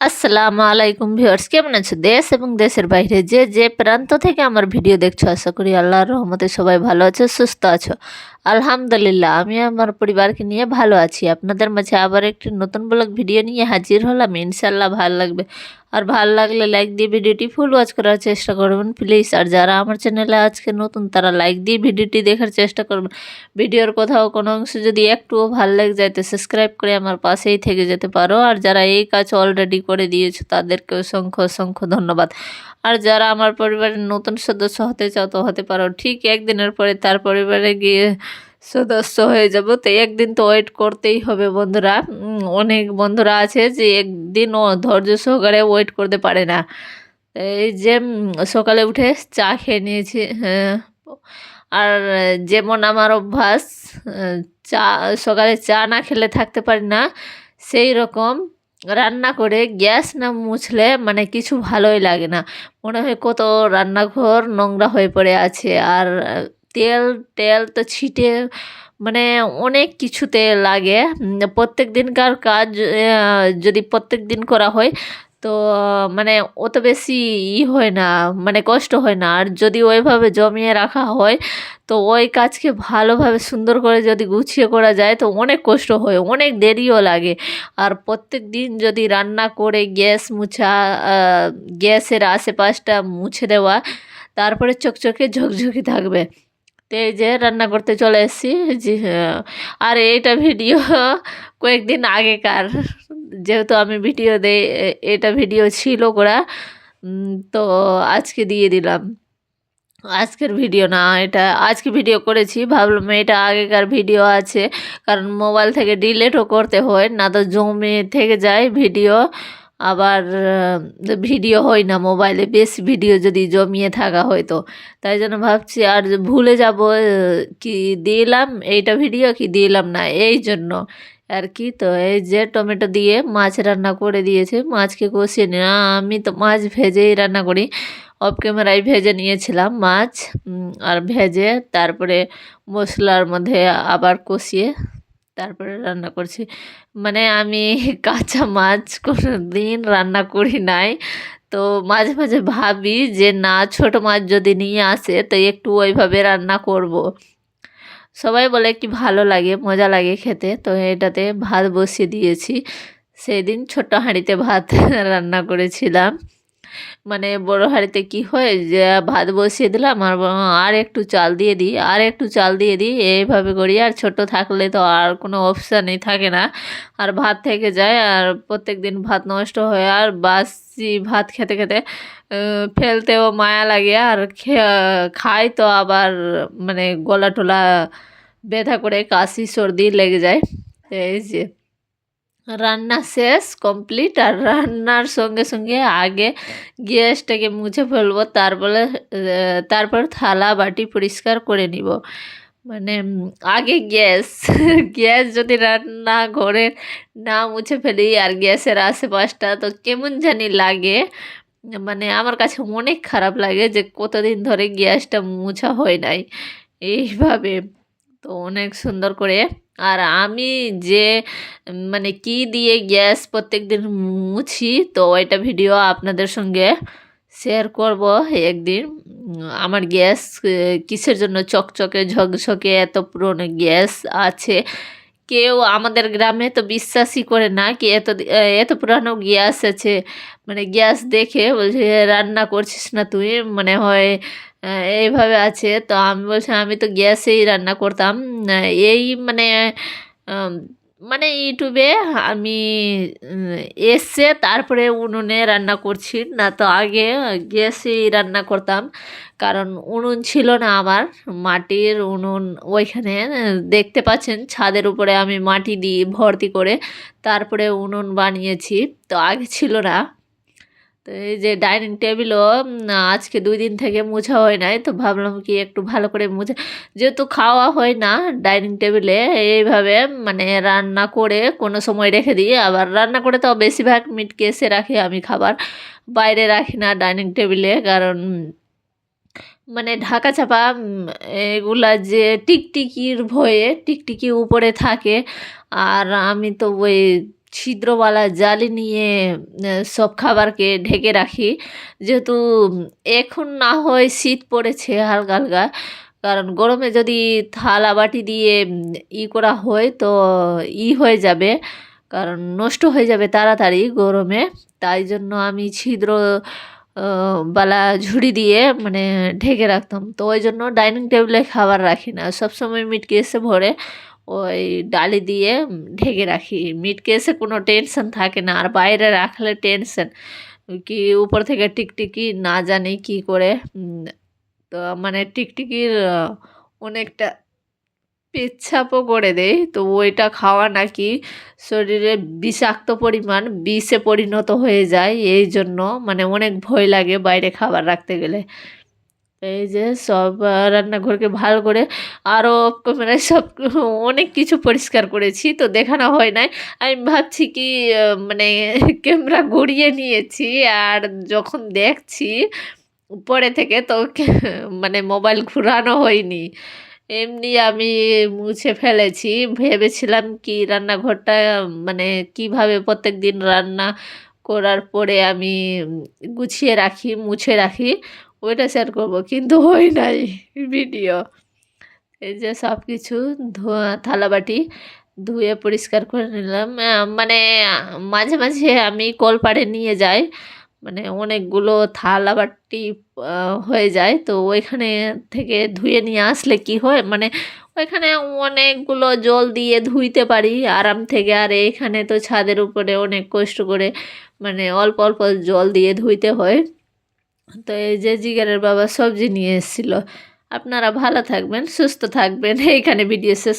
আসসালামু আলাইকুম ভিউয়ার্স, কেমন আছো? দেশ এবং দেশের বাইরে যে যে প্রান্ত থেকে আমার ভিডিও দেখছ, আশা করি আল্লাহর রহমতে সবাই ভালো আছো, সুস্থ আছো। আলহামদুলিল্লাহ, আমি আমার পরিবারকে নিয়ে ভালো আছি। আপনাদের মাঝে আবার একটি নতুন ব্লগ ভিডিও নিয়ে হাজির হলাম। ইনশাল্লাহ ভালো লাগবে। আর ভালো লাগলে লাইক দিয়ে ভিডিওটি ফুল ওয়াচ করার চেষ্টা করবেন প্লিজ আর যারা আমার চ্যানেলে আজকে নতুন, তারা লাইক দিয়ে ভিডিওটি দেখার চেষ্টা করবেন। ভিডিওর কোথাও কোনো অংশ যদি একটুও ভালো লেগে যায়, তো সাবস্ক্রাইব করে আমার পাশেই থেকে যেতে পারো। আর যারা এই কাজ অলরেডি করে দিয়েছ তাদেরকে অসংখ্য অসংখ্য ধন্যবাদ। আর যারা আমার পরিবারের নতুন সদস্য হতে চাও, তো হতে পারো। ঠিক একদিনের পরে তার পরিবারে গিয়ে সদস্য হয়ে যাব। তো একদিন তো ওয়েট করতেই হবে বন্ধুরা। অনেক বন্ধুরা আছে যে একদিন ও ধৈর্য সহকারে ওয়েট করতে পারে না। এই যে সকালে উঠে চা খেয়ে নিয়েছি হ্যাঁ। আর যেমন আমার অভ্যাস, চা, সকালে চা না খেলে থাকতে পারি না, সেই রকম রান্না করে গ্যাস না মুছলে মানে কিছু ভালোই লাগে না। মনে হয় কত রান্নাঘর নোংরা হয়ে পড়ে আছে। আর তেল তেল তো ছিটে মানে অনেক কিছুতে লাগে। প্রত্যেক দিনকার কাজ যদি প্রত্যেক দিন করা হয়, তো মানে অত বেশি ই হয় না মানে কষ্ট হয় না। আর যদি ওইভাবে জমিয়ে রাখা হয়, তো ওই কাজকে ভালোভাবে সুন্দর করে যদি গুছিয়ে করা যায়, তো অনেক কষ্ট হয়, অনেক দেরিও লাগে। আর প্রত্যেক দিন যদি রান্না করে গ্যাস মুছা গ্যাসের আশেপাশটা মুছে দেওয়া, তারপরে চকচকে ঝকঝকে থাকবে। তো এই যে রান্না করতে চলে এসেছি। জি হ্যাঁ। আর এইটা ভিডিও কয়েকদিন আগেকার। যেহেতু আমি ভিডিও দেই এটা ভিডিও ছিল করা। তো আজকে দিয়ে দিলাম। আজকের ভিডিও না, এটা আজকে ভিডিও করেছি। ভাবলাম এটা আগেকার ভিডিও আছে। কারণ মোবাইল থেকে ডিলেটও করতে হয়, না তো জমে থেকে যায় ভিডিও। আবার ভিডিও হয় না মোবাইলে, বেশি ভিডিও যদি জমিয়ে থাকা হয় তো। তাই জন্য ভাবছি আর ভুলে যাব কি দিলাম এইটা ভিডিও, কি দিলাম না, এই জন্য। আর কি তো, এই যে টমেটো দিয়ে মাছ রান্না করে দিয়েছে, মাছকে কষিয়ে নিয়ে, আমি তো মাছ ভেজেই রান্না করি। অফ ক্যামেরায় ভেজে নিয়েছিলাম মাছ আর ভেজে তারপরে মশলার মধ্যে আবার কষিয়ে তারপরে রান্না করছি। মানে আমি কাঁচা মাছ কোনো দিন রান্না করি নাই। তো মাঝে মাঝে ভাবি যে, না, ছোট মাছ যদি নিয়ে আসে, তো একটু ওইভাবে রান্না করব। সবাই বলে কি ভালো লাগে, মজা লাগে খেতে। তো এটাতে ভাত বসিয়ে দিয়েছি। সেদিন ছোট্ট হাঁড়িতে ভাত রান্না করেছিলাম। মানে বড় হাঁড়িতে কি হয়? যে ভাত বসিয়ে দিলাম আর আর একটু চাল দিয়ে দিই, আর একটু চাল দিয়ে দিই, এইভাবে করি। আর ছোট থাকলে তো আর কোনো অপশানই থাকে না। আর ভাত থেকে যায় আর প্রত্যেক দিন ভাত নষ্ট হয় আর বাসি ভাত খেতে খেতে ফেলতেও মায়া লাগে। আর খাই তো আবার মানে গলা টলা ব্যথা করে, কাশি, সর্দি লেগে যায়। এই যে। রান্না শেষ কমপ্লিট আর রান্নার সঙ্গে সঙ্গে আগে গ্যাসটাকে মুছে ফেলব, তারপরে তারপর থালা বাটি পরিষ্কার করে নিব। মানে আগে গ্যাস গ্যাস যদি রান্না ঘরে না মুছে ফেলি, আর গ্যাসের আশেপাশটা তো কেমন জানি লাগে মানে আমার কাছে অনেক খারাপ লাগে যে কতদিন ধরে গ্যাসটা মুছা হয় নাই। এইভাবে তো অনেক সুন্দর করে আর আমি যে মানে কি দিয়ে গ্যাস প্রত্যেক দিন মুছি, তো ওইটা ভিডিও আপনাদের সঙ্গে শেয়ার করব একদিন। আমার গ্যাস কিসের জন্য চকচকে, ঝকঝকে এত পুরনো গ্যাস আছে। কেউ আমাদের গ্রামে তো বিশ্বাসই করে না কি এত এত পুরানো গ্যাস আছে। মানে গ্যাস দেখে বলছে রান্না করছিস না তুই? মানে হয় এইভাবে আছে। তো আমি বলছি, আমি তো গ্যাসেই রান্না করতাম। এই মানে মানে ইউটিউবে আমি এসে তারপরে উনুনে রান্না করছি। না, তো আগে গ্যাসেই রান্না করতাম। কারণ উনুন ছিল না আমার। মাটির উনুন ওইখানে দেখতে পাচ্ছেন, ছাদের উপরে আমি মাটি দিয়ে ভর্তি করে তারপরে উনুন বানিয়েছি। তো আগে ছিল না। তো এই যে ডাইনিং টেবিলও আজকে দুই দিন থেকে মোছা হয় নাই, তো ভাবলাম কি একটু ভালো করে মুছে, যেহেতু খাওয়া হয় না ডাইনিং টেবিলে, এইভাবে মানে রান্না করে কোনো সময় রেখে দিই আবার রান্না করে তো বেশিরভাগ মিট কেসে রাখি, আমি খাবার বাইরে রাখি না ডাইনিং টেবিলে, কারণ মানে ঢাকা চাপা এগুলা যে টিকটিকির ভয়ে টিকটিকি উপরে থাকে, আর আমি তো ওই ছিদ্রওয়ালা জালি নিয়ে সব খাবারকে ঢেকে রাখি। যেহেতু, এখন না হয় শীত পড়েছে হালকা হালকা, কারণ গরমে যদি থালা বাটি দিয়ে, ই করা হয় তো ই হয়ে যাবে, কারণ নষ্ট হয়ে যাবে তাড়াতাড়ি গরমে। তাই জন্য আমি ছিদ্র বালা ঝুড়ি দিয়ে মানে ঢেকে রাখতাম। তো ওই জন্য ডাইনিং টেবিলে খাবার রাখি না। সবসময় মিট কেসে ভরে ওই ডালি দিয়ে ঢেকে রাখি। মিট কেসে কোনো টেনশন থাকে না, আর বাইরে রাখলে টেনশন কি উপর থেকে টিকটিকি না জানি কি করে তো মানে টিকটিকির অনেকটা পেচ্ছাপও করে দেয়। তো ওইটা খাওয়া নাকি শরীরে বিষাক্ত পরিমাণ, বিষে পরিণত হয়ে যায়। এই জন্য মানে অনেক ভয় লাগে বাইরে খাবার রাখতে গেলে। এই যে সব রান্নাঘরকে ভালো করে আরও ক্যামেরায় সব অনেক কিছু পরিষ্কার করেছি, তো দেখানো হয় নাই। আমি ভাবছি কি মানে ক্যামেরা ঘুরিয়ে নিয়েছি আর যখন দেখছি পরে থেকে তো মানে মোবাইল ঘুরানো হয়নি। এমনি আমি মুছে ফেলেছি, ভেবেছিলাম কি রান্নাঘরটা মানে কীভাবে প্রত্যেক দিন রান্না করার পরে আমি গুছিয়ে রাখি, মুছে রাখি। ওইটা শেয়ার করব, কিন্তু হয় নাই ভিডিও এই যে সব কিছু ধোয়া, থালাবাটি ধুয়ে পরিষ্কার করে নিলাম। মানে মাঝে মাঝে আমি কলপাড়ে নিয়ে যাই মানে অনেকগুলো থালা বাটি হয়ে যায়। তো ওইখানে থেকে ধুয়ে নিয়ে আসলে কি হয়? মানে ওইখানে অনেকগুলো জল দিয়ে ধুইতে পারি, আরাম থেকে। আর এইখানে তো ছাদের উপরে অনেক কষ্ট করে মানে অল্প অল্প জল দিয়ে ধুইতে হয়। তো এই যে জিগারের বাবা সবজি নিয়ে এসেছিল। আপনারা ভালো থাকবেন, সুস্থ থাকবেন। এইখানে ভিডিও শেষ